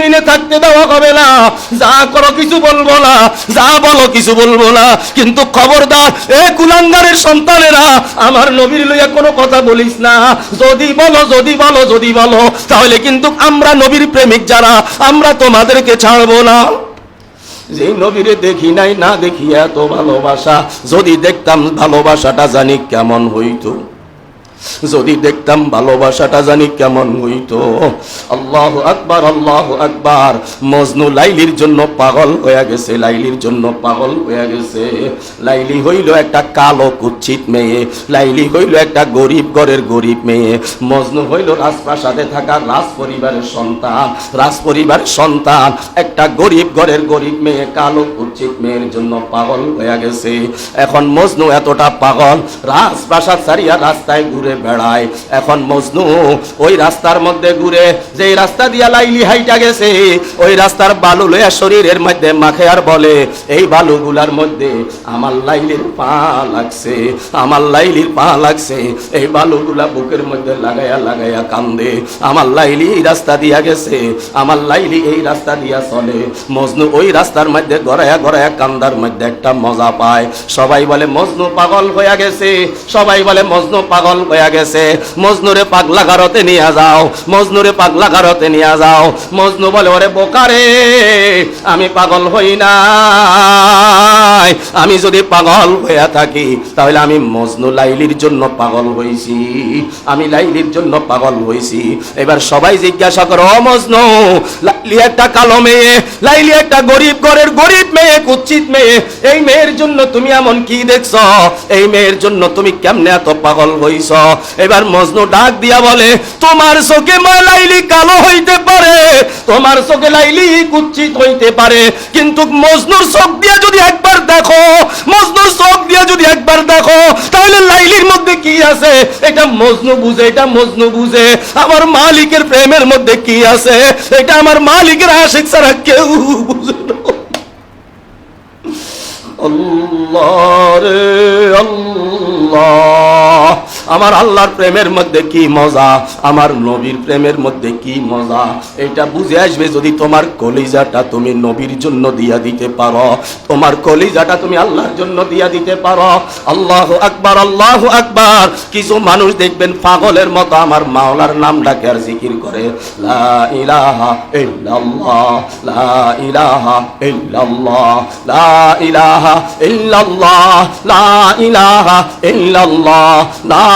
থাকতে দেওয়া হবে না। যা করো কিছু বলব না, যা বলো কিছু বলব না। কিন্তু খবরদার, এ কুলাঙ্গারের সন্তানেরা, আমার নবীর লইয়া কোনো কথা বলিস না। যদি বলো যদি বলো যদি বলো, তাহলে কিন্তু আমরা নবীর প্রেমিক যারা, আমরা তোমাদেরকে ছাড়বো না। যে নবীরে দেখি নাই, না দেখি এত ভালোবাসা, যদি দেখতাম ভালোবাসাটা জানি কেমন হইতো। যদি দেখতাম ভালোবাসাটা জানি কেমন হইতো। আল্লাহ আকবার আল্লাহ আকবার। মজনু লাইলির জন্য পাগল হয়ে গেছে, লাইলির জন্য পাগল হয়ে গেছে। লাইলি হইল একটা কালো কুচ্ছিত মেয়ে, লাইলি হইল একটা গরিব ঘরের গরিব মেয়ে। মজনু হইল রাজপ্রাসাদে থাকা রাজ পরিবারের সন্তান, রাজ পরিবারের সন্তান। একটা গরিব ঘরের গরিব মেয়ে, কালো কুচ্ছিত মেয়ের জন্য পাগল হয়ে গেছে। এখন মজনু এতটা পাগল, রাজপ্রাসাদ সারিয়া রাস্তায় ঘুরে বেড়ায়। এখন মজনু ওই রাস্তার মধ্যে ঘুরে, যেই রাস্তা দিয়া লাইলি হাইটা গেছে, ওই রাস্তার বালু লইয়া শরীরের মধ্যে মাখে আর বলে, এই বালুগুলার মধ্যে আমার লাইলির পা লাগছে, আমার লাইলির পা লাগছে। এই বালুগুলা বুকের মধ্যে লাগাইয়া লাগাইয়া কান্দে, আমার লাইলি এই রাস্তা দিয়া গেছে, আমার লাইলি এই রাস্তা দিয়া চলে। মজনু ওই রাস্তার মধ্যে গড়াইয়া গড়াইয়া কান্দার মধ্যে একটা মজা পায়। সবাই বলে, মজনু পাগল হইয়া গেছে। সবাই বলে, মজনু পাগল হইয়া গেছে। মজনুরে পাগলা গারতে নিয়ে যাও। মজনুরে পাগলা গারতে নিয়ে যাও। মজনু বলে, ওরে বোকারে আমি পাগল হই নাই। আমি যদি পাগল হইয়া থাকি, তাহলে আমি মজনু লাইলির জন্য পাগল হইছি। আমি লাইলির জন্য পাগল হইছি। এবার সবাই জিজ্ঞাসা করো মজনু, লাইলি একটা কালো মেয়ে, লাইলি একটা গরিব ঘরের গরিব মেয়ে, কুচ্ছিত মেয়ে, এই মেয়ের জন্য তুমি এমন কি দেখছ? এই মেয়ের জন্য তুমি কেমনে এত পাগল হইছ? এবার মজনু ডাক দিয়া বলে, তোমার চোখে মা লাইলি কালো হইতে পারে, তোমার চোখে লাইলি কুচ্ছিত হইতে পারে। কিন্তু মজনুর চোখ দিয়ে যদি একবার দেখো, মজনুর চোখ দিয়ে যদি একবার দেখো, তাহলে লাইলির মধ্যে কি আছে? এটা মজনু বুঝে, এটা মজনু বুঝে। আমার মালিকের প্রেমের মধ্যে কি আছে? এটা আমার মালিকের আশিক ছাড়া কেউ বুঝে না। আল্লাহ রে আল্লাহ। আমার আল্লাহর প্রেমের মধ্যে কি মজা? আমার নবীর প্রেমের মধ্যে কি মজা? এটা বুঝে আসবে যদি তোমার কলিজাটা তুমি নবীর জন্য দিয়া দিতে পারো। তোমার কলিজাটা তুমি আল্লাহর জন্য দিয়া দিতে পারো। আল্লাহ আকবার আল্লাহ আকবার। কিছু মানুষ দেখবেন পাগলের মতো আমার মাওলার নাম ডাকে আর জিকির করে। লা ইলাহা ইল্লাল্লাহ, লা ইলাহা ইল্লাল্লাহ, লা ইলাহা ইল্লাল্লাহ, লা ইলাহা ইল্লাল্লাহ, লা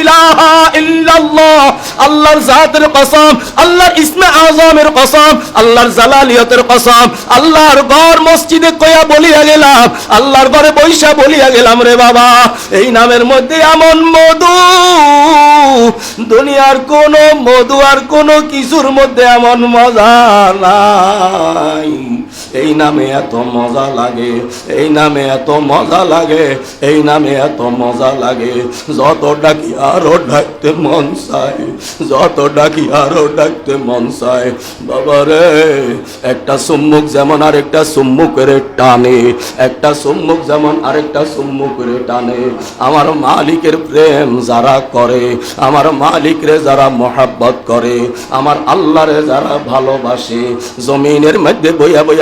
ইলাহা ইল্লাল্লাহ, আল্লাহর জাতের কসম, আল্লাহর ইসমে আজমের কসম, আল্লাহর জালালিয়তের কসম, আল্লাহর ঘর মসজিদে কয়া বলিয়া গেলাম, আল্লাহর ঘরে বৈশা বলিয়া গেলাম রে বাবা। এই নামের মধ্যে এমন মধু, দুনিয়ার কোন মধু আর কোন কিছুর মধ্যে এমন মজা নাই। এই নামে এত মজা লাগে, এই নামে এত মজা লাগে, এই নামে এত মজা লাগে। যত ডাকি আরও ডাকতে মন চায়, যত ডাকি আরও ডাকতে মন চায়। বাবা রে, একটা সম্মুখ যেমন আরেকটা সম্মুখের টানে, একটা সম্মুখ যেমন আরেকটা সম্মুখের টানে। আমার মালিকের প্রেম যারা করে, আমার মালিকরে যারা মহাব্বত করে, আমার আল্লাহরে যারা ভালোবাসে, জমিনের মধ্যে বইয়া বইয়া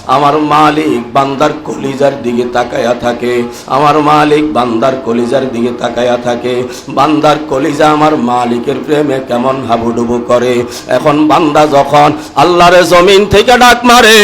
আমার মালিক বান্দার কলিজার দিকে তাকায়া থাকে। আমার মালিক বান্দার কলিজার দিকে তাকায়া থাকে। বান্দার কলিজা আমার মালিকের প্রেমে কেমন হাবুডুবু করে। এখন বান্দা যখন আল্লাহর জমিন থেকে ডাক মারে,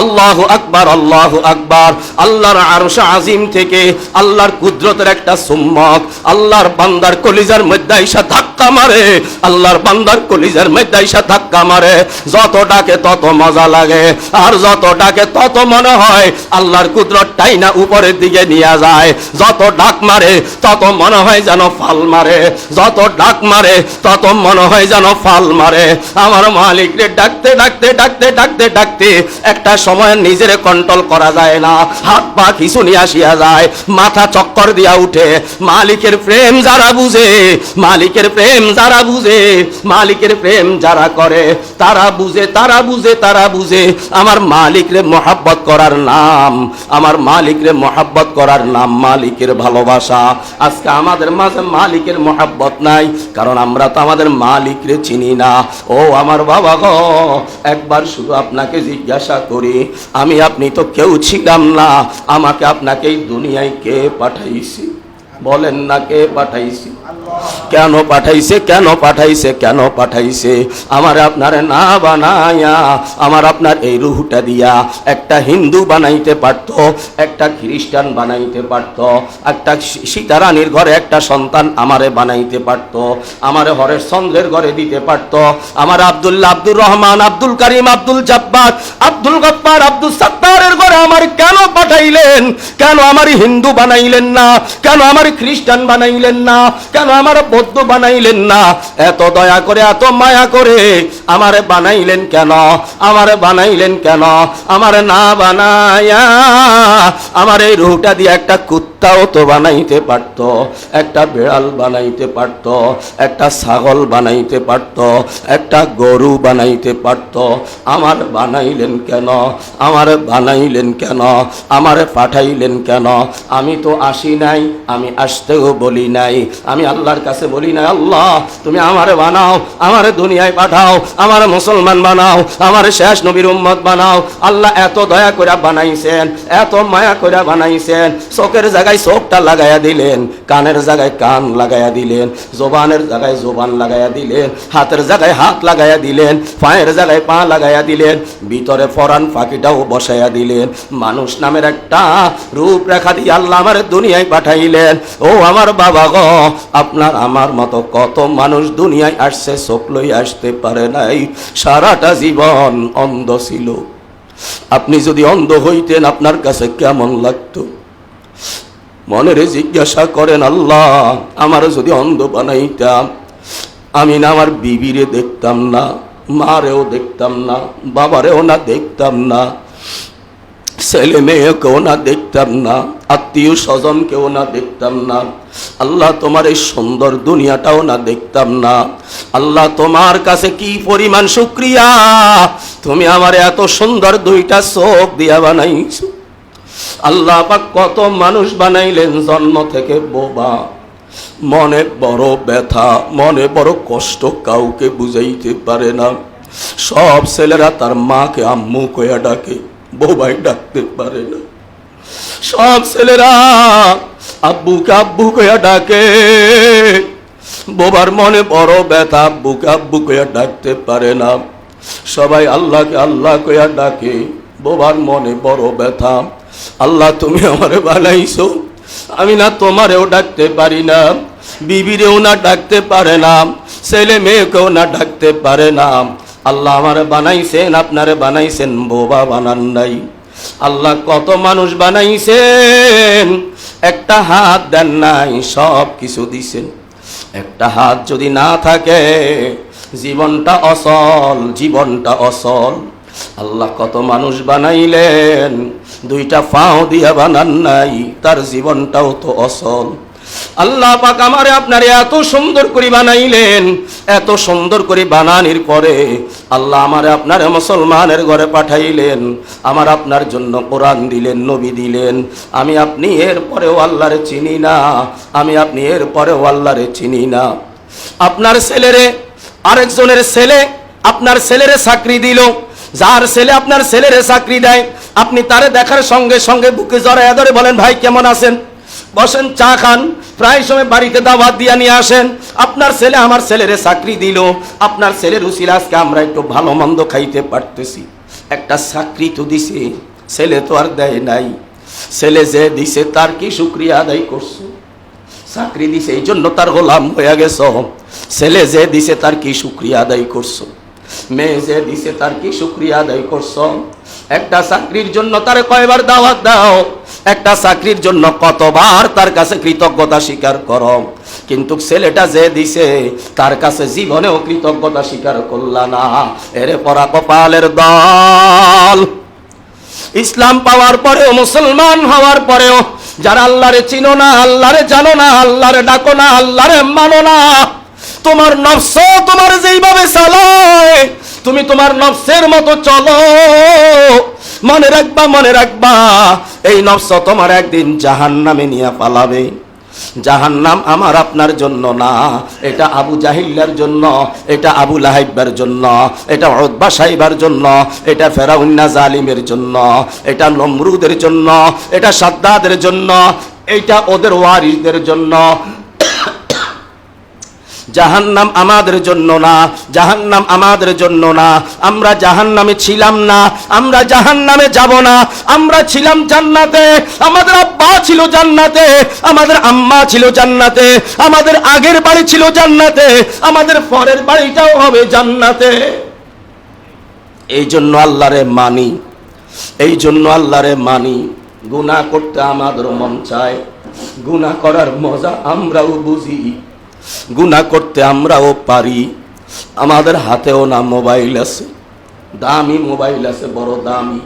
আল্লাহ আকবার আল্লাহ আকবার, আল্লাহর আরশ আজিম থেকে আল্লাহর কুদরতের একটা সুম্মক আল্লাহর বান্দার কলিজার মধ্যে আইসা ধাক্কা মারে, আল্লাহর বান্দার কলিজার মধ্যে আইসা ধাক্কা মারে। যত ডাকে তত মজা লাগে, আর যত ডাকে ডাকে তত মনে হয় আল্লাহর কুদরতটাই না উপরের দিকে নিয়ে যায়। যত ডাক মারে, তত মনে হয় যেন ফাল মারে। যত ডাক মারে, তত মনে হয় যেন ফাল মারে। আমার মালিকরে ডাকতে ডাকতে ডাকতে ডাকতে ডাকতে একটা সময় নিজের কন্ট্রোল করা যায় না। হাত পা কিছু নিয়ে আসিয়া যায়। মাথা চক্কর দিয়া উঠে। মালিকের প্রেম যারা বুঝে, মালিকের প্রেম যারা বুঝে, মালিকের প্রেম যারা করে, তারা বুঝে তারা বুঝে তারা বুঝে। আমার মালিকরে মহাব্বত করার নাম, আমার মালিকরে মহাব্বত করার নাম মালিকের ভালোবাসা। আজকে আমাদের মাঝে মালিকের মহাব্বত নাই, কারণ আমরা তো আমাদের মালিকরে চিনি না। ও আমার বাবা গো, একবার শুধু আপনাকে জিজ্ঞাসা করি, আমি আপনি তো কেউ ছিলাম না, আমাকে আপনাকে এই দুনিয়ায় কে পাঠাইছি? বলেন না কে পাঠাইছি? কেন পাঠাইছে কেন পাঠাইছে কেন পাঠাইছে? আমার আপনার না বানায়া, আমার আপনার এই রুহটা দিয়া একটা হিন্দু বানাইতে পারত, একটা খ্রিস্টান বানাইতে পারত, একটা সীতারানীর ঘরে একটা সন্তান আমারে বানাইতে পারত, আমারে হরের চন্দ্রের ঘরে দিতে পারত, আমার আব্দুল্লাহ আব্দুর রহমান, আব্দুল করিম, আব্দুল জব্বার আব্দুল গপ্পার আব্দুল সত্তারের ঘরে আমার কেন পাঠাইলেন? কেন আমার হিন্দু বানাইলেন না? কেন আমার খ্রিস্টান বানাইলেন না? কেন আমার বৌদ্ধ বানাইলেন না? এত দয়া করে, এত মায়া করে আমারে বানাইলেন কেন? আমারে বানাইলেন কেন? আমারে না বানায়া আমার এই রুহটা দিয়ে একটা কুত্তাও তো বানাইতে পারত, একটা বিড়াল বানাইতে পারত, একটা ছাগল বানাইতে পারত, একটা গরু বানাইতে পারত, আমার বানাইলেন কেন? আমার বানাইলেন কেন? আমারে পাঠাইলেন কেন? আমি তো আসি নাই, আমি আসতেও বলি নাই। আমি আল্লাহর কাছে বলি নাই, আল্লাহ, তুমি আমারে বানাও, আমারে দুনিয়ায় পাঠাও, আমার মুসলমান বানাও, আমার শেষ নবীর উম্মত বানাও। আল্লাহ এত দয়া করে বানাইছেন, এত মায়া করে বানাইছেন। চোখের জায়গায় চোখটা লাগাইয়া দিলেন, কানের জায়গায় কান লাগাইয়া দিলেন, জোবানের জায়গায় জোবান লাগাইয়া দিলেন, হাতের জায়গায় হাত লাগাইয়া দিলেন, পায়ের জায়গায় পা লাগাইয়া দিলেন, ভিতরে ফরান ফাঁকিটাও বসাইয়া দিলেন মানুষ নামের একটা রূপরেখা দিয়ে আল্লাহ আমার দুনিয়ায় পাঠাইলেন। ও আমার বাবা গো, আপনার আমার মতো কত মানুষ দুনিয়ায় আসছে, চোখ লই আসতে পারে নাই। সারাটা জীবন অন্ধ ছিল। আপনি যদি অন্ধ হইতেন, আপনার কাছে কেমন লাগতো? মনের জিজ্ঞাসা করেন, আল্লাহ, আমার যদি অন্ধ বানাইতাম, আমি না আমার বিবিরে দেখতাম না। মারেও দেখতাম না, বাবারেও না দেখতাম না, ছেলে মেয়েকেও না দেখতাম না, আত্মীয় স্বজনকেও না দেখতাম না, আল্লাহ তোমার এই সুন্দর দুনিয়াটাও না দেখতাম না, আল্লাহ তোমার কাছে কি পরিমাণ শুক্রিয়া, তুমি আমার এত সুন্দর দুইটা চোখ দিয়া বানাইছো। আল্লাহ পাক কত মানুষ বানাইলেন জন্ম থেকে বোবা। মনে বড় ব্যথা, মনে বড় কষ্ট কাউকে বুঝাইতে পারে না। সব ছেলেরা তার মাকে, আম্মু কয়া ডাকে বোবাই ডাকতে পারে না। সব ছেলেরা আব্বুকে, আব্বু কয়া ডাকে বোবার মনে বড় ব্যথা, আব্বুকে, আব্বু কয়া ডাকতে পারে না। সবাই আল্লাহকে, আল্লাহ কয়া ডাকে বোবার মনে বড় ব্যথা, আল্লাহ তুমি আমারে বানাইছো। আমি না তোমারেও ডাকতে পারি না, বিবিরেও না ডাকতে পারে না, ছেলে মেয়েকেও না ডাকতে পারে না। আল্লাহ আমার বানাইছেন, আপনারে বানাইছেন, বোবা বানান নাই। আল্লাহ কত মানুষ বানাইছেন, একটা হাত দেন নাই, সব কিছু দিছেন। একটা হাত যদি না থাকে, জীবনটা অসল জীবনটা অসল। আল্লাহ কত মানুষ বানাইলেন দুইটা পাও দিয়া বানান নাই, তার জীবনটাও তো অসল। আল্লাহ পাক আমারে আপনারে এত সুন্দর করে বানাইলেন, এত সুন্দর করে বানানির পরে আল্লাহ আমারে আপনারে মুসলমানের ঘরে পাঠাইলেন, আমার আপনার জন্য কোরআন দিলেন, নবী দিলেন। আমি আপনি এর পরেও আল্লাহরে চিনি না, আমি আপনি এর পরেও আল্লাহরে চিনি না। আপনার ছেলেরে, আরেকজনের ছেলে আপনার ছেলেরে চাকরি দিল, যার ছেলে আপনার ছেলেরে চাকরি দেয় আপনি তারে দেখার সঙ্গে সঙ্গে বুকে জড়াইয়া ধরে বলেন, ভাই, কেমন আছেন? বসেন, চা খান। প্রায় সময় বাড়িতে দাওয়াত দিয়া নিয়ে আসেন। আপনার ছেলে আমার ছেলেরে চাকরি দিল। আপনার ছেলের উচিল আজকে আমরা একটু ভালো মন্দ খাইতে পারতেছি। একটা চাকরি তো দিছে, ছেলে তো আর দেয় নাই। ছেলে যে দিছে, তার কি শুক্রিয়া আদায় করছ? চাকরি দিছে, এই জন্য তার গোলাম হয়ে গেছ। ছেলে যে দিছে, তার কি শুক্রিয়া আদায় করছ? মেয়ে যে দিছে, তার কি শুক্রিয়া আদায় করছ? একটা চাকরির জন্য তারে কয়বার দাওয়াত দাও, একটা চাকরির জন্য কতবার তার কাছে কৃতজ্ঞতা স্বীকার করো। কিন্তু ছেলেটা যে দিছে, তার কাছে জীবনেও কৃতজ্ঞতা স্বীকার করলা না। এরে পরা কপালের দল। ইসলাম পাওয়ার পরেও, মুসলমান হওয়ার পরেও, যারা আল্লাহরে চিনো না, আল্লাহরে জানো না, আল্লাহরে ডাকো না, আল্লাহরে মানো না, তোমার নফস তোমার যেইভাবে চালায় তুমি তোমার নফসের মতো চলো। মনে রাখবা মনে রাখবা, এই নফস তোমার একদিন জাহান নামে নিয়ে পালাবে। জাহান্নাম আমার আপনার জন্য না, এটা আবু জাহিল্লার জন্য, এটা আবু লাহাইবার জন্য, এটা উতবা সাহিবার জন্য, এটা ফেরাউন্না জালিমের জন্য, এটা নমরুদের জন্য, এটা সাদ্দাদের জন্য এটা ওদের ওয়ারিসদের জন্য জাহান্নাম আমাদের জন্য না, জাহান্নাম আমাদের জন্য না। আমরা জাহান্নামে ছিলাম না, আমরা জাহান্নামে যাব না। আমরা ছিলাম জান্নাতে, আমাদের আব্বা ছিল জান্নাতে, আমাদের আম্মা ছিল জান্নাতে, আমাদের আগের বাড়ি ছিল জান্নাতে, আমাদের পরের বাড়িটাও হবে জান্নাতে। এই জন্য আল্লাহরে মানি এই জন্য আল্লাহরে মানি। গুনাহ করতে আমাদের মন চায়, গুনাহ করার মজা আমরাও বুঝি। গুনাহ করতে আমরাও পারি। আমাদের হাতেও না মোবাইল আছে। দামি মোবাইল আছে বড় দামি।